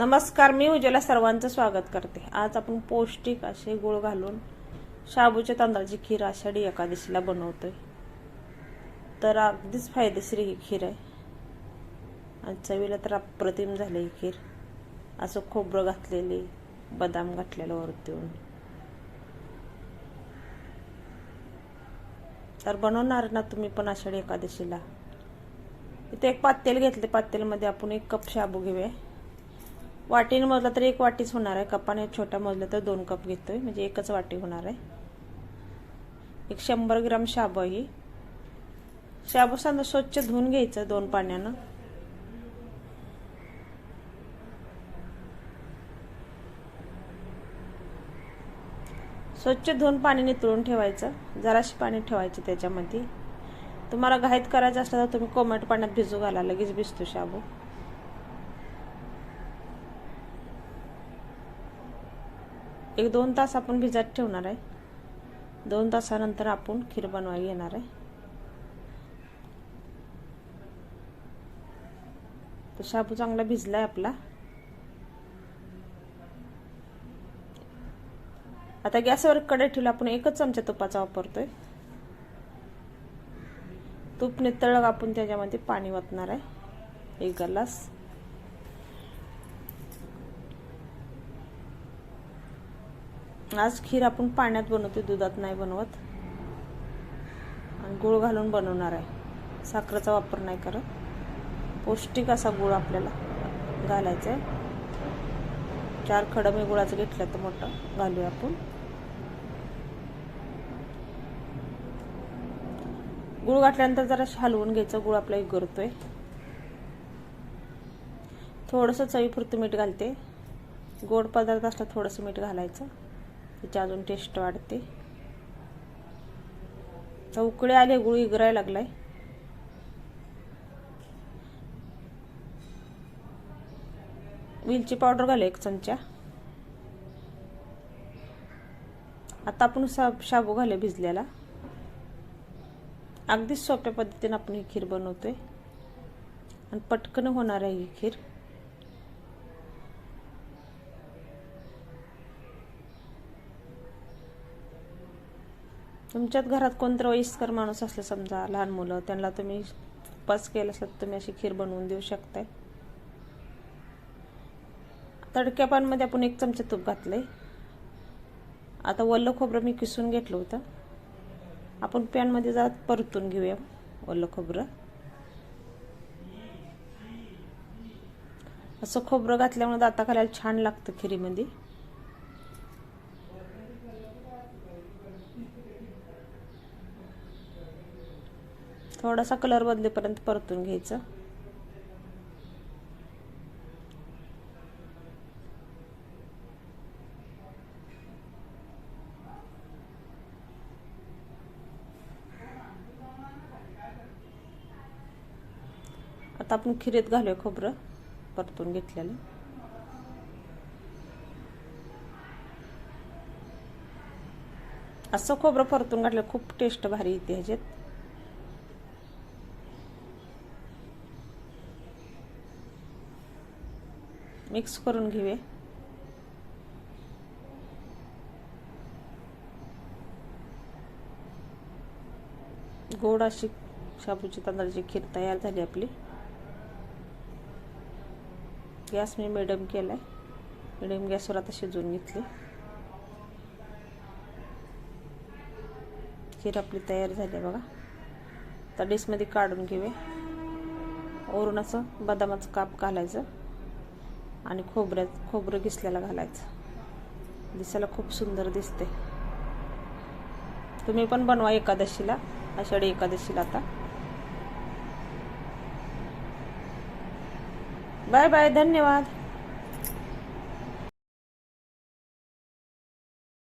नमस्कार मी उज्ज्वला सर्वांचं स्वागत करते. आज आपण पौष्टिक असे गुळ घालून शाबूच्या तांदळाची खीर आषाढी एकादशीला बनवतोय. तर अगदीच फायदेशीर ही खीर आहे. आणि चवीला तर अप्रतिम झाली ही खीर. असं खोबरं घातलेली बदाम घातलेलं वरतून तर बनवणार ना तुम्ही पण आषाढी एकादशीला. इथे एक पातेल घेतले पातेलमध्ये आपण एक कप शाबू घेऊया. वाटीने मोजलं तर एक वाटीच होणार आहे. कपाने छोट्या मोजलं तर दोन कप घेतोय. म्हणजे एकच वाटी होणार आहे. एक शंभर ग्राम शाबू ही शाबू सांगा स्वच्छ धुवून घ्यायचं दोन पाण्यानं. स्वच्छ धुवून पाणी नितळून ठेवायचं. जराशी पाणी ठेवायचं त्याच्यामध्ये. तुम्हाला घाईत करायचं असलं तर तुम्ही कोमट पाण्यात भिजू घाला. लगेच भिजतो शाबू. एक दोन तास आपण भिजत ठेवणार आहे. दोन तासानंतर आपण खीर बनवायला येणार आहे. तर शाबू चांगला भिजलाय आपला. आता गॅसवर कडे ठेवलं आपण एकच चमचा तुपाचा वापरतोय. तूप नितळलं आपण त्याच्यामध्ये पाणी वाटणार आहे. एक ग्लास. आज खीर आपण पाण्यात बनवतो दुधात नाही बनवत. आणि गुळ घालून बनवणार आहे. साखरेचा वापर नाही करत. पौष्टिक असा गुळ आपल्याला घालायचा आहे चार खडं मी गुळाचं घेतलं तर मोठं. घालूया आपण. गुळ घातल्यानंतर जरा हलवून घ्यायचं. गुळ आपला गरतोय थोडंसं चवीपुरतं मीठ घालते. गोड पदार्थ असला थोडंसं मीठ घालायचं. त्याची अजून टेस्ट वाढते. तर उकळे आले गुळ इगरायला लागलाय. वेलची पावडर घाल एक चमचा. आता आपण शाबू घाले भिजलेला. अगदीच सोप्या पद्धतीने आपण ही खीर बनवतोय. आणि पटकन होणार आहे ही खीर. तुमच्यात घरात कोणतं वयस्कर माणूस असलं समजा लहान मुलं त्यांना तुम्ही उपास केला असला तुम्ही अशी खीर बनवून देऊ शकताय. तडक्या पानमध्ये आपण एक चमचा तूप घातलंय. आता वल्लं खोबरं मी किसून घेतलं होतं. आपण पॅनमध्ये जरा परतून घेऊया ओलं खोबरं. असं खोबरं घातल्यामुळे दाता घालायला छान लागतं खिरीमध्ये. थोडासा कलर बदलेपर्यंत परतून घ्यायचं. आता आपण खिरीत घालूया खोबरं परतून घेतलेलं. असं खोबरं परतून घातलं खूप टेस्ट भारी येते ह्याच्यात. मिक्स करून घेऊया. गोड अशी शाबूची तांदळाची खीर तयार झाली आपली. गॅस मी मिडियम केला आहे मिडियम गॅसवर आता शिजवून घेतली. खीर आपली तयार झाली आहे बघा. आता डिशमध्ये काढून घेऊया. वरून असं बदामाचं काप घालायचं. आणि खोबऱ्यात खोबरं घिसल्याला घालायचं. दिसायला खूप सुंदर दिसते. तुम्ही पण बनवा एकादशीला आषाढी एकादशीला आता. बाय बाय धन्यवाद.